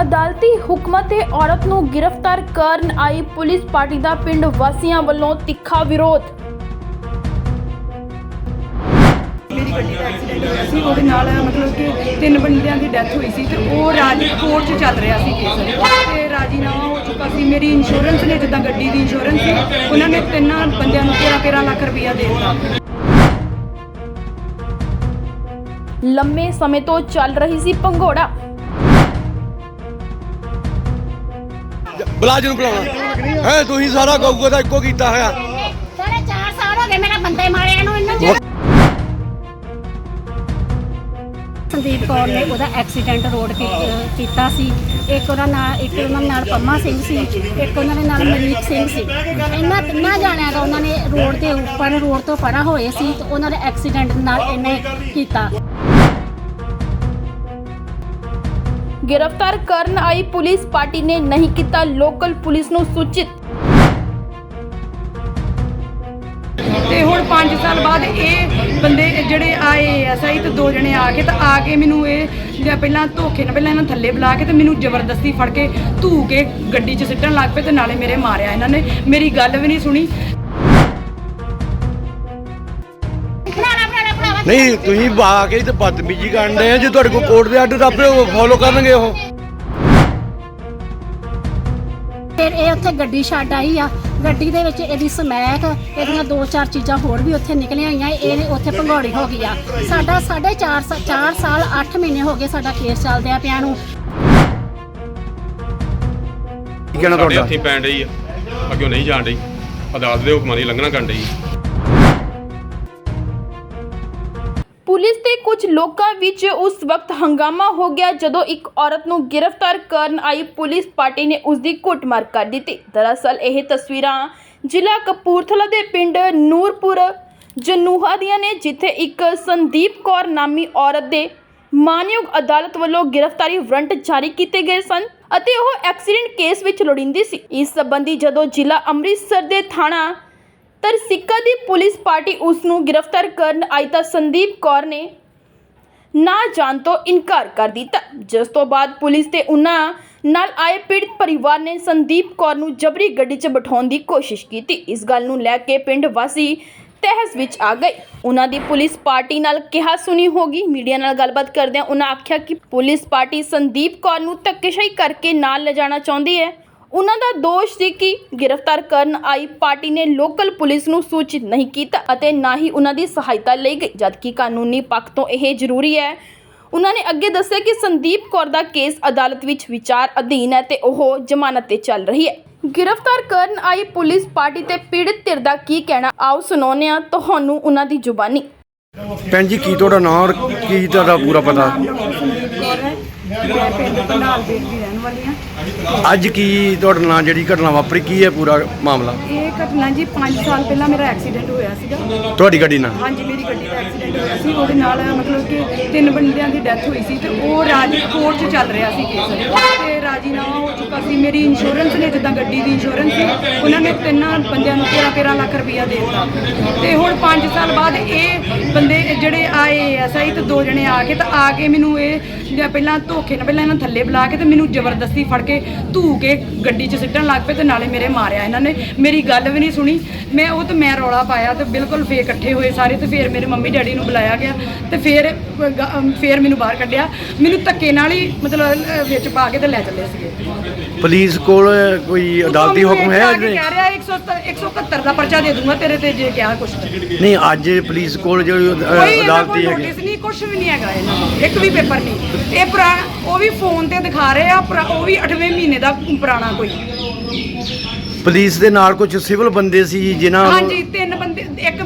ਅਦਾਲਤੀ ਹੁਕਮਾਂ ਤੇ ਔਰਤ ਨੂੰ ਗ੍ਰਿਫਤਾਰ ਕਰਨ ਆਈ ਪੁਲਿਸ ਪਾਰਟੀ ਦਾ ਪਿੰਡ ਵਾਸੀਆਂ ਵੱਲੋਂ ਤਿੱਖਾ ਵਿਰੋਧ। ਮੇਰੀ ਗੱਡੀ ਦਾ ਐਕਸੀਡੈਂਟ ਹੋਇਆ ਸੀ ਉਹਦੇ ਨਾਲ ਮਤਲਬ ਕਿ ਤਿੰਨ ਬੰਦਿਆਂ ਦੀ ਡੈਥ ਹੋਈ ਸੀ ਤੇ ਉਹ ਰਾਜ ਕੋਰਟ 'ਚ ਚੱਲ ਰਿਹਾ ਸੀ ਕੇਸ। ਤੇ ਰਾਜੀਨਾਮਾ ਹੋ ਚੁੱਕਾ ਸੀ ਮੇਰੀ ਇੰਸ਼ੋਰੈਂਸ ਨੇ ਜਿੱਦਾਂ ਗੱਡੀ ਦੀ ਇੰਸ਼ੋਰੈਂਸ ਸੀ ਉਹਨਾਂ ਨੇ ਤਿੰਨਾਂ ਬੰਦਿਆਂ ਨੂੰ 13 13 ਲੱਖ ਰੁਪਇਆ ਦੇ ਦਿੱਤਾ। ਲੰਮੇ ਸਮੇਂ ਤੋਂ ਚੱਲ ਰਹੀ ਸੀ ਪੰਘੋੜਾ। ਬਲਾਜ ਨੂੰ ਬੁਲਾਉਣਾ। ਹੈ, ਤੁਸੀਂ ਸਾਰਾ ਗਊਗਾ ਦਾ ਇੱਕੋ ਕੀਤਾ ਹੋਇਆ। ਸਾਢੇ ਚਾਰ ਸਾਲ ਹੋ ਗਏ ਮੇਰਾ ਬੰਦੇ ਮਾਰਿਆ ਨੂੰ, ਇਹਨਾਂ ਚ ਸੰਦੀਪ ਕੌਰ ਨੇ ਉਹਦਾ ਐਕਸੀਡੈਂਟ ਰੋਡ ਕੀਤਾ ਸੀ। ਇੱਕ ਉਹਨਾਂ ਨਾਲ ਇੱਕ ਉਹਨਾਂ ਨਾਲ ਪੰਮਾ ਸਿੰਘ ਸੀ, ਇੱਕ ਉਹਨਾਂ ਦੇ ਨਾਲ ਮਨੀਕ ਸਿੰਘ ਸੀ। ਇਹਨਾਂ ਤਿੰਨਾਂ ਜਾਣਿਆਂ ਦਾ ਉਹਨਾਂ ਨੇ ਰੋਡ ਦੇ ਉੱਪਰ, ਰੋਡ ਤੋਂ ਪਰਾਂ ਹੋਏ ਸੀ ਤੇ ਉਹਨਾਂ ਦੇ ਐਕਸੀਡੈਂਟ ਨਾਲ ਇਹਨੇ ਕੀਤਾ। ਗ੍ਰਿਫਤਾਰ ਕਰਨ ਆਈ ਪੁਲਿਸ ਪਾਰਟੀ ਨੇ ਨਹੀਂ ਕੀਤਾ ਲੋਕਲ ਪੁਲਿਸ ਨੂੰ ਸੂਚਿਤ। ਤੇ ਹੁਣ 5 ਸਾਲ ਬਾਅਦ ਇਹ ਬੰਦੇ ਜਿਹੜੇ ਆਏ ਸਹੀ ਤੇ ਦੋ ਜਣੇ ਆ ਕੇ ਤਾਂ ਆ ਕੇ ਮੈਨੂੰ ਇਹ ਜਾਂ ਪਹਿਲਾਂ ਧੋਖੇ ਨਾਲ ਪਹਿਲਾਂ ਇਹਨਾਂ ਥੱਲੇ ਬੁਲਾ ਕੇ ਤੇ ਮੈਨੂੰ ਜ਼ਬਰਦਸਤੀ ਫੜ ਕੇ ਧੂ ਕੇ ਗੱਡੀ 'ਚ ਸਿੱਟਣ ਲੱਗ ਪਏ ਤੇ ਨਾਲੇ ਮੇਰੇ ਮਾਰਿਆ ਇਹਨਾਂ ਨੇ। ਮੇਰੀ ਗੱਲ ਵੀ ਨਹੀਂ ਸੁਣੀ। ਨਹੀਂ ਤੁਸੀਂ ਬਾ ਕੇ ਤੇ ਬਦਤਮੀਜੀ ਕਰਨ ਦੇ ਆ ਜੇ ਤੁਹਾਡੇ ਕੋਲ ਕੋਰਟ ਦੇ ਆਰਡਰ ਆਪੇ ਫੋਲੋ ਕਰਨਗੇ ਉਹ। ਫਿਰ ਇਹ ਉੱਥੇ ਗੱਡੀ ਛੱਡ ਆਈ ਆ। ਗੱਡੀ ਦੇ ਵਿੱਚ ਇਹਦੀ ਸਮੈਕ ਇਹਦੀਆਂ ਦੋ ਚਾਰ ਚੀਜ਼ਾਂ ਹੋਰ ਵੀ ਉੱਥੇ ਨਿਕਲੀਆਂ ਆਈਆਂ ਇਹ ਉੱਥੇ ਭੰਗੌੜੀ ਹੋ ਗਈ ਆ। ਸਾਡਾ 4.5 4 ਸਾਲ 8 ਮਹੀਨੇ ਹੋ ਗਏ ਸਾਡਾ ਕੇਸ ਚੱਲਦਿਆ ਪਿਆ ਨੂੰ। ਕੀ ਕਹਿਣਾ ਤੁਹਾਡਾ? ਹੱਥੀਂ ਪੈਣ ਰਹੀ ਆ। ਅੱਗੇ ਨਹੀਂ ਜਾਣ ਰਹੀ ਅਦਾਲਤ ਦੇ ਹੁਕਮਾਂ ਦੀ ਲੰਘਣਾ ਕਰਨ ਰਹੀ ਪੁਲਿਸ ਤੇ ਕੁਝ ਲੋਕਾਂ ਵਿੱਚ ਉਸ ਵਕਤ ਹੰਗਾਮਾ ਹੋ ਗਿਆ ਜਦੋਂ ਇੱਕ ਔਰਤ ਨੂੰ ਗ੍ਰਿਫਤਾਰ ਕਰਨ ਆਈ ਪੁਲਿਸ ਪਾਰਟੀ ਨੇ ਉਸ ਦੀ ਕੁੱਟਮਾਰ ਕਰ ਦਿੱਤੀ। ਦਰਅਸਲ, ਇਹ ਤਸਵੀਰਾਂ ਜ਼ਿਲ੍ਹਾ ਕਪੂਰਥਲਾ ਦੇ ਪਿੰਡ ਨੂਰਪੁਰ ਜਨੂਹਾ ਦੀਆਂ ਨੇ, ਜਿੱਥੇ ਇੱਕ ਸੰਦੀਪ ਕੌਰ ਨਾਮੀ ਔਰਤ ਦੇ ਮਾਨਯੋਗ ਅਦਾਲਤ ਵੱਲੋਂ ਗ੍ਰਿਫਤਾਰੀ ਵਾਰੰਟ ਜਾਰੀ ਕੀਤੇ ਗਏ ਸਨ ਅਤੇ ਉਹ ਐਕਸੀਡੈਂਟ ਕੇਸ ਵਿੱਚ ਲੋੜੀਂਦੀ ਸੀ। ਇਸ ਸੰਬੰਧੀ ਜਦੋਂ ਜ਼ਿਲ੍ਹਾ ਅੰਮ੍ਰਿਤਸਰ ਦੇ ਥਾਣਾ ਤਰਸਿੱਕਾ ਦੀ ਪੁਲਿਸ ਪਾਰਟੀ ਉਸ ਨੂੰ ਗ੍ਰਿਫਤਾਰ ਕਰਨ ਆਈ ਤਾਂ ਸੰਦੀਪ ਕੌਰ ਨੇ ਨਾ ਜਾਣ ਤੋਂ ਇਨਕਾਰ ਕਰ ਦਿੱਤਾ। ਜਿਸ ਤੋਂ ਬਾਅਦ ਪੁਲਿਸ ਤੇ ਉਹਨਾਂ ਨਾਲ ਆਏ ਪੀੜਤ ਪਰਿਵਾਰ ਨੇ ਸੰਦੀਪ ਕੌਰ ਨੂੰ ਜਬਰੀ ਗੱਡੀ 'ਚ ਬਿਠਾਉਣ ਦੀ ਕੋਸ਼ਿਸ਼ ਕੀਤੀ। ਇਸ ਗੱਲ ਨੂੰ ਲੈ ਕੇ ਪਿੰਡ ਵਾਸੀ ਤਹਿਸ ਵਿੱਚ ਆ ਗਏ। ਉਹਨਾਂ ਦੀ ਪੁਲਿਸ ਪਾਰਟੀ ਨਾਲ ਕਿਹਾ ਸੁਣੀ ਹੋਗੀ ਮੀਡੀਆ ਨਾਲ ਗੱਲਬਾਤ ਕਰਦਿਆਂ ਉਹਨਾਂ ਆਖਿਆ ਕਿ ਪੁਲਿਸ ਪਾਰਟੀ ਸੰਦੀਪ ਕੌਰ ਨੂੰ ਧੱਕੇਸ਼ਾਹੀ ਕਰਕੇ ਨਾਲ ਲਿਜਾਣਾ ਚਾਹੁੰਦੀ ਹੈ। ਉਹਨਾਂ ਦਾ ਦੋਸ਼ ਸੀ ਕਿ ਗ੍ਰਿਫਤਾਰ ਕਰਨ ਆਈ ਪਾਰਟੀ ਨੇ ਲੋਕਲ ਪੁਲਿਸ ਨੂੰ ਸੂਚਿਤ ਨਹੀਂ ਕੀਤਾ ਅਤੇ ਨਾ ਹੀ ਉਹਨਾਂ ਦੀ ਸਹਾਇਤਾ ਲਈ ਗਈ ਜਦਕਿ ਕਾਨੂੰਨੀ ਪੱਖ ਤੋਂ ਇਹ ਜ਼ਰੂਰੀ ਹੈ। ਉਹਨਾਂ ਨੇ ਅੱਗੇ ਦੱਸਿਆ ਕਿ ਸੰਦੀਪ ਕੌਰ ਦਾ ਕੇਸ ਅਦਾਲਤ ਵਿੱਚ ਵਿਚਾਰ ਅਧੀਨ ਹੈ ਤੇ ਉਹ ਜ਼ਮਾਨਤ ਤੇ ਚੱਲ ਰਹੀ ਹੈ। ਗ੍ਰਿਫਤਾਰ ਕਰਨ ਆਈ ਪੁਲਿਸ ਪਾਰਟੀ ਤੇ ਪੀੜਤ ਧਿਰ ਦਾ ਕੀ ਕਹਿਣਾ ਆਓ ਸੁਣਾਉਂਦੇ ਹਾਂ ਤੁਹਾਨੂੰ ਉਹਨਾਂ ਦੀ ਜ਼ੁਬਾਨੀ। ਭੈਣ ਜੀ ਕੀ ਤੁਹਾਡਾ ਨਾਮ ਔਰ ਕੀ ਤੁਹਾਡਾ ਪੂਰਾ ਪਤਾ? ਮੈਂ ਪਿੰਡ ਪੰਡਾਲ ਬੇਟ ਦੀ ਰਹਿਣ ਅੱਜ ਕੀ ਤੁਹਾਡੇ ਨਾਲ ਜਿਹੜੀ ਘਟਨਾ ਵਾਪਰੀ ਕੀ ਹੈ ਪੂਰਾ ਮਾਮਲਾ? ਇਹ ਘਟਨਾ ਜੀ 5 ਸਾਲ ਪਹਿਲਾਂ ਮੇਰਾ ਐਕਸੀਡੈਂਟ ਹੋਇਆ ਸੀਗਾ। ਤੁਹਾਡੀ ਗੱਡੀ ਨਾਲ? ਹਾਂਜੀ ਮੇਰੀ ਗੱਡੀ ਦਾ ਐਕਸੀਡੈਂਟ ਹੋਇਆ ਸੀ। ਉਹਦੇ ਨਾਲ ਮਤਲਬ ਕਿ ਤਿੰਨ ਬੰਦਿਆਂ ਦੀ ਡੈਥ ਹੋਈ ਸੀ ਤੇ ਉਹ ਰਾਜ ਕੋਰਟ 'ਚ ਚੱਲ ਰਿਹਾ ਸੀ ਕੇਸ। ਤੇ ਰਾਜੀਨਾਮਾ ਹੋ ਚੁੱਕਾ ਸੀ ਮੇਰੀ ਇੰਸ਼ੋਰੈਂਸ ਨੇ ਜਿੱਦਾਂ ਗੱਡੀ ਦੀ ਇੰਸ਼ੋਰੈਂਸ ਸੀ ਉਹਨਾਂ ਨੇ ਤਿੰਨਾਂ ਬੰਦਿਆਂ ਨੂੰ 13 13 ਲੱਖ ਰੁਪਇਆ ਦੇ ਦਿੱਤਾ। ਤੇ ਹੁਣ 5 ਸਾਲ ਬਾਅਦ ਇਹ ਬੰਦੇ ਜਿਹੜੇ ਆਏ ਐਸਆਈ ਤੇ ਦੋ ਜਣੇ ਆ ਕੇ ਤਾਂ ਆ ਕੇ ਮੈਨੂੰ ਇਹ ਪਹਿਲਾਂ ਧੋਖੇ ਨਾਲ ਪਹਿਲਾਂ ਇਹਨਾਂ ਥੱਲੇ ਬੁਲਾ ਕੇ ਤੇ ਮੈਨੂੰ ਜ਼ਬਰਦਸਤੀ ਫੜ ਕੇ ਧੂ ਕੇ ਗੱਡੀ 'ਚ ਸਿੱਟਣ ਲੱਗ ਪਏ ਤੇ ਨਾਲੇ ਮੇਰੇ ਮਾਰਿਆ ਇਹਨਾਂ ਨੇ। ਮੇਰੀ ਗੱਲ ਵੀ ਨਹੀਂ ਸੁਣੀ। ਮੈਂ ਉਹ ਤੇ ਮੈਂ ਰੌਲਾ ਪਾਇਆ ਤੇ ਬਿਲਕੁਲ ਫੇਰ ਇਕੱਠੇ ਹੋਏ ਸਾਰੇ ਤੇ ਫੇਰ ਮੇਰੇ ਮੰਮੀ ਡੈਡੀ ਨੂੰ ਬੁਲਾਇਆ ਗਿਆ ਤੇ ਫੇਰ ਅਹ, ਫੇਰ ਮੈਨੂੰ ਬਾਹਰ ਕੱਢਿਆ। ਮੈਨੂੰ ਧੱਕੇ ਨਾਲ ਹੀ ਮਤਲਬ ਵਿੱਚ ਪਾ ਕੇ ਤੇ ਲੈ ਚੱਲੇ। ਸੀਗੇ ਪੁਲਿਸ ਕੋਲ ਕੋਈ ਅਦਾਲਤੀ ਹੁਕਮ ਹੈ ਅੱਜ? ਕਹਿ ਰਿਹਾ 171 ਦਾ ਪਰਚਾ ਦੇ ਦੂੰਗਾ ਤੇਰੇ ਤੇ ਜੇ ਕਿਹਾ ਕੁਛ ਨਹੀਂ ਅੱਜ ਪੁਲਿਸ ਕੋਲ ਕੋਲ ਅਦਾਲਤੀ ਹੈਗੀ। ਨੋਟਿਸ ਨਹੀਂ ਕੁਝ ਵੀ ਨਹੀਂ ਹੈਗਾ ਇਹਨਾਂ ਕੋਲ ਇੱਕ ਵੀ ਪੇਪਰ ਨਹੀਂ। ਇਹ ਪੁਰਾਣਾ ਉਹ ਵੀ ਫੋਨ ਤੇ ਦਿਖਾ ਰਹੇ ਆ ਪੁਰਾ- ਉਹ ਵੀ 8ਵੇਂ ਮਹੀਨੇ ਦਾ ਪੁਰਾਣਾ ਕੋਈ। ਪੁਲਿਸ ਦੇ ਨਾਲ ਕੁਝ ਸਿਵਲ ਬੰਦੇ ਸੀ ਜਿਨ੍ਹਾਂ ਨੂੰ- ਹਾਂਜੀ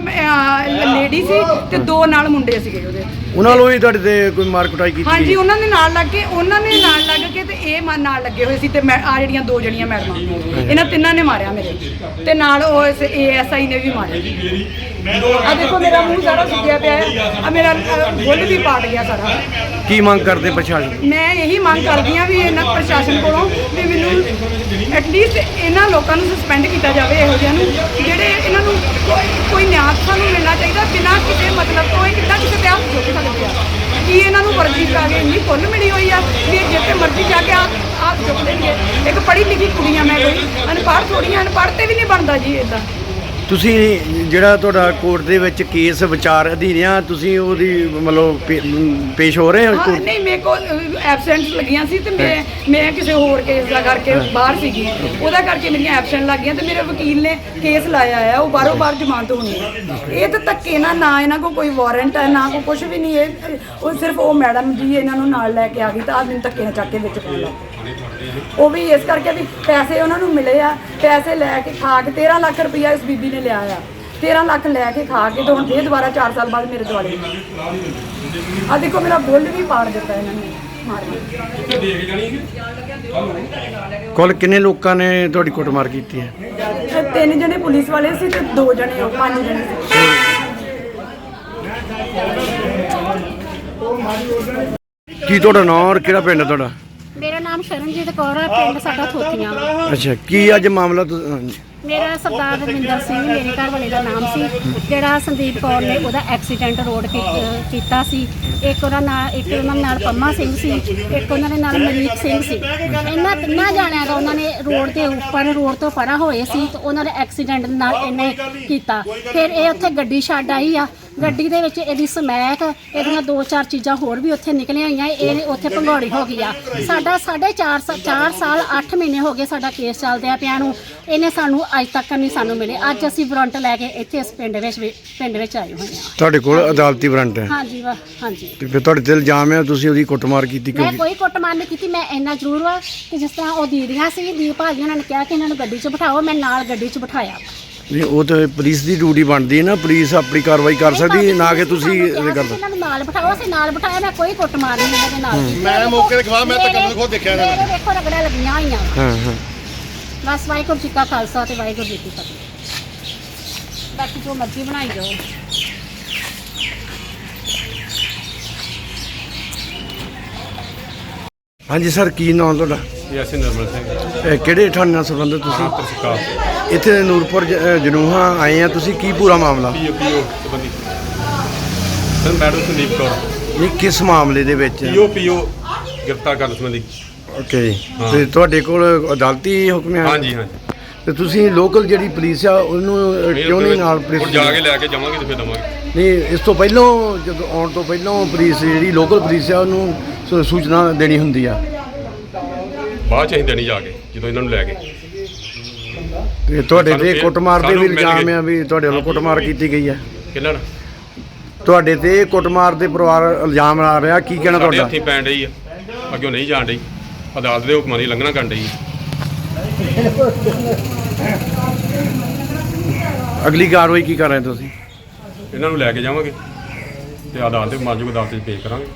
ਲੇਡੀ ਸੀ ਤੇ ਦੋ ਨਾਲ ਮੁੰਡੇ ਸੀਗੇ ਉਹਦੇ। ਉਹਨਾਂ ਨੂੰ ਵੀ ਤੁਹਾਡੇ ਤੇ ਕੋਈ ਮਾਰ ਕੁਟਾਈ ਕੀਤੀ ਹਾਂਜੀ? ਉਹਨਾਂ ਦੇ ਨਾਲ ਲੱਗ ਕੇ ਉਹਨਾਂ ਨੇ ਨਾਲ ਲੱਗ ਕੇ ਤੇ ਇਹ ਮਨ ਨਾਲ ਲੱਗੇ ਹੋਏ ਸੀ ਤੇ ਮੈਂ ਆ ਜਿਹੜੀਆਂ ਦੋ ਜਣੀਆਂ ਮੈਡਮਾਂ ਇਹਨਾਂ ਤਿੰਨਾਂ ਨੇ ਮਾਰਿਆ ਮੇਰੇ। ਤੇ ਨਾਲ ਉਹ ਏਐਸਆਈ ਨੇ ਵੀ ਮਾਰਿਆ। ਆ ਦੇਖੋ ਮੇਰਾ ਮੂੰਹ ਸਾਰਾ ਸੁੱਜਿਆ ਪਿਆ ਹੈ। ਆ ਮੇਰਾ ਬੁੱਲ ਵੀ ਪਾਟ ਗਿਆ ਸਾਰਾ। ਕੀ ਮੰਗ ਕਰਦੇ ਪ੍ਰਸ਼ਾਸਨ? ਮੈਂ ਇਹੀ ਮੰਗ ਕਰਦੀ ਹਾਂ ਵੀ ਇਹਨਾਂ ਪ੍ਰਸ਼ਾਸਨ ਕੋਲੋਂ ਵੀ ਮੈਨੂੰ ਐਟਲੀਸਟ ਇਹਨਾਂ ਲੋਕਾਂ ਨੂੰ ਸਸਪੈਂਡ ਕੀਤਾ ਜਾਵੇ ਇਹੋ ਜਿਹਿਆਂ ਨੂੰ ਜਿਹੜੇ ਇਹਨਾਂ ਨੂੰ ਕੋਈ ਕੋਈ ਨਿਆਂ ਸਾਨੂੰ ਮਿਲਣਾ ਚਾਹੀਦਾ ਬਿਨਾਂ ਕਿਸੇ ਮਤਲਬ ਤੋਂ ਇਹ ਕਿੱਦਾਂ ਕਿਸੇ ਤੇ ਹੱਥ ਚੁੱਕ ਸਕਦੇ ਆ? ਕੀ ਇਹਨਾਂ ਨੂੰ ਵਰਜੀ ਕਰਾ ਕੇ ਇੰਨੀ ਫੁੱਲ ਮਿਲੀ ਹੋਈ ਆ ਵੀ ਇਹ ਜਿੱਥੇ ਮਰਜ਼ੀ ਜਾ ਕੇ ਆ ਆ ਹੱਥ ਚੁੱਕ ਦੇਣਗੇ? ਇੱਕ ਪੜ੍ਹੀ ਲਿਖੀ ਕੁੜੀਆਂ ਮੈਂ ਕੋਈ ਅਨਪੜ੍ਹ ਥੋੜੀਆਂ ਅਨਪੜ੍ਹ ਤੇ ਵੀ ਨਹੀਂ ਬਣਦਾ ਜੀ ਇਦਾਂ ਤੁਸੀਂ ਜਿਹੜਾ ਤੁਹਾਡਾ ਕੋਰਟ ਦੇ ਵਿੱਚ ਕੇਸ ਵਿਚਾਰ ਅਧੀਨ ਆ ਤੁਸੀਂ ਉਹਦੀ ਮਤਲਬ ਪੇ- ਪੇਸ਼ ਹੋ ਰਹੇ ਹੋ ਹਾਂ ਕੋਰਟ? ਨਹੀਂ ਮੇਰੇ ਕੋਲ ਐਬਸੈਂਟ ਲੱਗੀਆਂ ਸੀ ਤੇ ਮੈਂ ਮੈਂ ਕਿਸੇ ਹੋਰ ਕੇਸ ਦਾ ਕਰਕੇ ਬਾਹਰ ਸੀਗੀ। ਉਹਦਾ ਕਰਕੇ ਮੇਰੀਆਂ ਐਬਸੈਂਟ ਲੱਗ ਗਈਆਂ ਤੇ ਮੇਰੇ ਵਕੀਲ ਨੇ ਕੇਸ ਲਾਇਆ ਆ ਉਹ ਬਾਹਰੋਂ ਬਾਹਰ ਜ਼ਮਾਨਤ ਹੋਣੀ ਹੈ। ਇਹ ਤਾਂ ਧੱਕੇ ਨਾ ਨਾ ਇਹਨਾਂ ਕੋਲ ਕੋਈ ਵਾਰੰਟ ਹੈ ਨਾ ਕੋਈ ਕੁਝ ਵੀ ਨਹੀਂ ਇਹ ਉਹ ਸਿਰਫ ਉਹ ਮੈਡਮ ਜੀ ਇਹਨਾਂ ਨੂੰ ਨਾਲ ਲੈ ਕੇ ਆ ਗਈ ਤਾਂ ਆਹ ਮੈਨੂੰ ਧੱਕੇ ਨਾਲ ਚੱਕ ਕੇ ਵਿੱਚ ਪਾ ਲਿਆ ਉਹ ਵੀ ਇਸ ਕਰਕੇ ਵੀ ਪੈਸੇ ਉਹਨਾਂ ਨੂੰ ਮਿਲੇ ਆ ਪੈਸੇ ਲੈ ਕੇ ਖਾ ਕੇ 13 ਲੱਖ ਰੁਪਈਆ ਇਸ ਬੀਬੀ ਨੇ ਲਿਆ ਆ। 13 ਲੱਖ ਲੈ ਕੇ ਖਾ ਕੇ ਤੇ ਹੁਣ ਫੇਰ ਦੁਬਾਰਾ 4 ਸਾਲ ਬਾਅਦ ਮੇਰੇ ਦੁਆਲੇ। ਆ ਦੇਖੋ ਮੇਰਾ ਬੁੱਲ ਵੀ ਪਾੜ ਦਿੱਤਾ ਇਹਨਾਂ ਨੇ ਮਾਰ ਕੁੱਲ ਕਿੰਨੇ ਲੋਕਾਂ ਨੇ ਤੁਹਾਡੀ ਕੁੱਟਮਾਰ ਕੀਤੀ ਹੈ? ਤਿੰਨ ਜਣੇ ਪੁਲਿਸ ਵਾਲੇ ਸੀ ਤੇ ਦੋ ਜਣੇ ਉਹ ਪੰਜ ਜਣੇ ਸੀ। ਕੀ ਤੁਹਾਡਾ ਨਾਮ ਔਰ ਕਿਹੜਾ ਪਿੰਡ ਹੈ ਤੁਹਾਡਾ? ਮੇਰਾ ਨਾਮ ਸ਼ਰਨਜੀਤ ਕੌਰ ਹੈ ਪਿੰਡ ਸਾਡਾ ਥੋਥੀਆਂ ਵਾ। ਅੱਛਾ ਕੀ ਅੱਜ ਮਾਮਲਾ ਤੁ- ਹਾਂਜੀ। ਮੇਰਾ ਸਰਦਾਰ ਰਵਿੰਦਰ ਸਿੰਘ ਮੇਰੇ ਘਰ ਵਾਲੇ ਦਾ ਨਾਮ ਸੀ। ਜਿਹੜਾ ਸੰਦੀਪ ਕੌਰ ਨੇ ਉਹਦਾ ਐਕਸੀਡੈਂਟ ਰੋਡ ਕੀ- ਅਹ ਕੀਤਾ ਸੀ। ਇੱਕ ਉਹਨਾਂ ਨਾਲ ਇੱਕ ਉਹਨਾਂ ਨਾਲ ਪੰਮਾ ਸਿੰਘ ਸੀ ਇੱਕ ਉਹਨਾਂ ਦੇ ਨਾਲ ਮਨੀਕ ਸਿੰਘ ਸੀ। ਇਹਨਾਂ ਤਿੰਨਾਂ ਜਾਣਿਆਂ ਦਾ ਉਹਨਾਂ ਨੇ ਰੋਡ ਦੇ ਉੱਪਰ ਰੋਡ ਤੋਂ ਪਰਾਂ ਹੋਏ ਸੀ ਤੇ ਉਹਨਾਂ ਦੇ ਐਕਸੀਡੈਂਟ ਨਾਲ ਇਹਨੇ ਕੀਤਾ। ਫਿਰ ਇਹ ਉੱਥੇ ਗੱਡੀ ਛੱਡ ਆਈ ਆ। ਗੱਡੀ ਦੇ ਵਿੱਚ ਇਹਦੀ ਸਮੈਕ ਇਹਦੀਆਂ ਦੋ ਚਾਰ ਚੀਜ਼ਾਂ ਹੋਰ ਵੀ ਉੱਥੇ ਨਿਕਲੀਆਂ ਆਈਆਂ ਇਹ ਉੱਥੇ ਭੰਗੌੜੀ ਹੋ ਗਈ ਆ। ਸਾਡਾ 4.5 4 ਸਾਲ 8 ਮਹੀਨੇ ਹੋ ਗਏ ਸਾਡਾ ਕੇਸ ਚੱਲਦਿਆਂ ਪਿਆ ਨੂੰ। ਇਹਨੇ ਸਾਨੂੰ ਅੱਜ ਤੱਕ ਨਹੀਂ ਸਾਨੂੰ ਮਿਲੇ। ਅੱਜ ਅਸੀਂ ਵਾਰੰਟ ਲੈ ਕੇ ਇੱਥੇ ਇਸ ਪਿੰਡ ਵਿੱਚ ਵੀ- ਪਿੰਡ ਵਿੱਚ ਆਏ ਹੋਏ ਹਾਂ। ਤੁਹਾਡੇ ਕੋਲ ਅਦਾਲਤੀ ਵਾਰੰਟ ਹੈ? ਹਾਂਜੀ ਵਾ ਹਾਂਜੀ। ਤੇ ਫਿਰ ਤੁਹਾਡੇ ਤੇ ਇਲਜ਼ਾਮ ਹੈ ਤੁਸੀਂ ਉਹਦੀ ਕੁੱਟਮਾਰ ਕੀਤੀ ਮੈਂ ਕਿਉਂਕਿ ਕੋਈ ਕੁੱਟਮਾਰ ਨਹੀਂ ਕੀਤੀ ਮੈਂ ਇੰਨਾ ਜ਼ਰੂਰ ਵਾ ਕਿ ਜਿਸ ਤਰ੍ਹਾਂ ਉਹ ਦੀਦੀਆਂ ਸੀ ਦੀਪ ਭਾਜੀ ਉਹਨਾਂ ਨੇ ਕਿਹਾ ਕਿ ਇਹਨਾਂ ਨੂੰ ਗੱਡੀ 'ਚ ਬਿਠਾਓ ਮੈਂ ਨਾਲ ਗੱਡੀ 'ਚ ਬਿਠਾਇਆ। ਨਹੀਂ ਉਹ ਤਾਂ ਪੁਲਿਸ ਦੀ ਡਿਊਟੀ ਬਣਦੀ ਹੈ ਨਾ ਪੁਲਿਸ ਆਪਣੀ ਕਾਰਵਾਈ ਕਰ ਸਕਦੀ ਹੈ, ਨਾ ਕਿ ਤੁਸੀਂ ਇਹ ਕਰਦੇ ਇਹਨਾਂ ਨੂੰ ਨਾਲ ਬਿਠਾਓ ਅਸੀਂ ਨਾਲ ਬਿਠਾਇਆ ਮੈਂ ਕੋਈ ਕੁੱਟਮਾਰ ਨਹੀਂ ਇਹਨਾਂ ਦੇ ਨਾਲ। ਮੈਂ ਮੌਕੇ ਤੇ ਖਵਾ ਮੈਂ ਤਾਂ ਕਦੋਂ ਖੁਦ ਦੇਖਿਆ ਇਹਨਾਂ ਮੇਰੇ ਵੇਖੋ ਰਗੜਾ ਲੱਗੀਆਂ ਹੋਈਆਂ। ਹਾਂ ਹਾਂ। ਬਸ ਵਾਹਿਗੁਰੂ ਜੀ ਕਾ ਖਾਲਸਾ ਤੇ ਵਾਹਿਗੁਰੂ ਜੀ ਕੀ ਫਤਿਹ। ਬਾਕੀ ਜੋ ਮਰਜ਼ੀ ਬਣਾਈ ਜਾਓ। ਹਾਂਜੀ ਸਰ ਕੀ ਨਾਮ ਤੁਹਾਡਾ? ਇਹ ਅਸੀਂ ਨਰਮਲ ਸਿੰਘ। ਇਹ ਕਿਹੜੇ ਥਾਣੇ ਨਾਲ ਸੰਬੰਧਿਤ ਤੁਸੀਂ? ਪ੍ਰਸਿਕਾਰ ਇੱਥੇ ਨੂਰਪੁਰ ਜ- ਅ, ਜਨੂਹਾ ਆਏ ਆ ਤੁਸੀਂ ਕੀ ਪੂਰਾ ਮਾਮਲਾ? ਪੀਓ ਪੀਓ ਸੰਬੰਧੀ ਸਰ ਮੈਡਮ ਸੰਦੀਪ ਕੌਰ। ਨਹੀਂ ਕਿਸ ਮਾਮਲੇ ਦੇ ਵਿੱਚ? ਪੀਓ ਪੀਓ ਗ੍ਰਿਫਤਾਰ ਕਰਨ ਸੰਬੰਧੀ। ਓਕੇ। ਜੀ ਹਾਂ। ਤੇ ਤੁਹਾਡੇ ਕੋਲ ਅਦਾਲਤੀ ਹੁਕਮ ਹੈ ਹਾਂਜੀ ਹਾਂਜੀ। ਤੇ ਤੁਸੀਂ ਲੋਕਲ ਜਿਹੜੀ ਪੁਲਿਸ ਆ ਉਹਨੂੰ ਅ, ਕਿਉਂ ਨਹੀਂ ਨਾਲ ਹੁਣ ਪੁਲਿਸ ਜਾ ਕੇ ਲੈ ਕੇ ਜਾਵਾਂਗੇ ਤੇ ਫਿਰ ਦਵਾਂਗੇ। ਨਹੀਂ ਇਸ ਤੋਂ ਪਹਿਲਾਂ ਜਦੋਂ ਆਉਣ ਤੋਂ ਪਹਿਲਾਂ ਪੁਲਿਸ ਜਿਹੜੀ ਲੋਕਲ ਪੁਲਿਸ ਆ ਉਹਨੂੰ ਸੂ- ਸੂਚਨਾ ਦੇਣੀ ਹੁੰਦੀ ਆ। ਬਾਅਦ ਚ ਅਸੀਂ ਦੇਣੀ ਜਾ ਕੇ ਜਦੋਂ ਇਹਨਾਂ ਨੂੰ ਲੈ ਕੇ। ਤੇ ਤੁਹਾਡੇ ਤੇ ਕੁੱਟਮਾਰ ਦੇ ਵੀ ਇਲਜ਼ਾਮ ਗਏ। ਆ ਵੀ ਤੁਹਾਡੇ ਵੱਲੋਂ ਕੁੱਟਮਾਰ ਕੀਤੀ ਗਈ ਆ ਕਿੰਨਾ ਤੁਹਾਡੇ ਤੇ ਕੁੱਟਮਾਰ ਦੇ ਪਰਿਵਾਰ ਇਲਜ਼ਾਮ ਲਾ ਰਿਹਾ ਕੀ ਕਹਿਣਾ ਸਾਡੇ ਤੁਹਾਡਾ? ਹੱਥੀਂ ਪੈਣ ਡਈ ਆ। ਅੱਗੇ ਨਹੀਂ ਜਾਣ ਡਈ। ਅਦਾਲਤ ਦੇ ਹੁਕਮਾਂ ਦੀ ਲੰਘਣਾ ਕਰਨ ਡਈ ਅਗਲੀ ਕਾਰਵਾਈ ਕੀ ਕਰ ਰਹੇ ਤੁਸੀਂ? ਇਹਨਾਂ ਨੂੰ ਲੈ ਕੇ ਜਾਵਾਂਗੇ ਤੇ ਅਦਾਲਤ ਦੇ ਮਾਜੂਗ ਅਦਾਲਤ 'ਚ ਪੇਸ਼ ਕਰਾਂਗੇ।